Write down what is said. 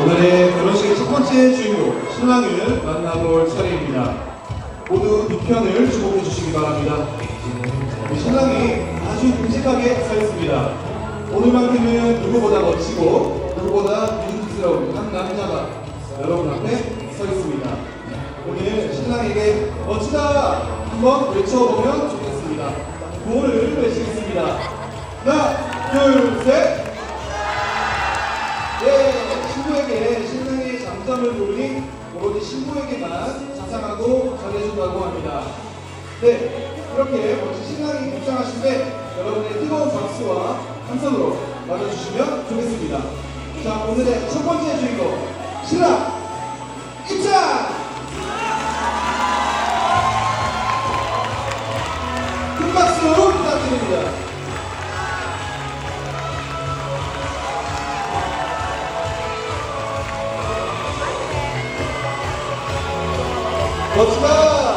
오늘의 결혼식의 첫 번째 주인공 신랑을 만나볼 차례입니다. 모두 두 편을 주목해 주시기 바랍니다. 우리 신랑이 아주 듬직하게 서 있습니다. 오늘만큼은 누구보다 멋지고 누구보다 믿음직스러운 한 남자가 여러분 앞에 서 있습니다. 오늘 신랑에게 멋지다 한번 외쳐보면 좋겠습니다. 구호를 외치겠습니다. 하나, 둘, 셋. 장점을 보니 오로지 신부에게만 자상하고 잘해준다고 합니다. 네, 이렇게 멋진 신랑이 입장하실 때 여러분의 뜨거운 박수와 함성으로 맞아주시면 좋겠습니다. 자, 오늘의 첫 번째 주인공 신랑 입장! 큰 박수 부탁드립니다. Osman!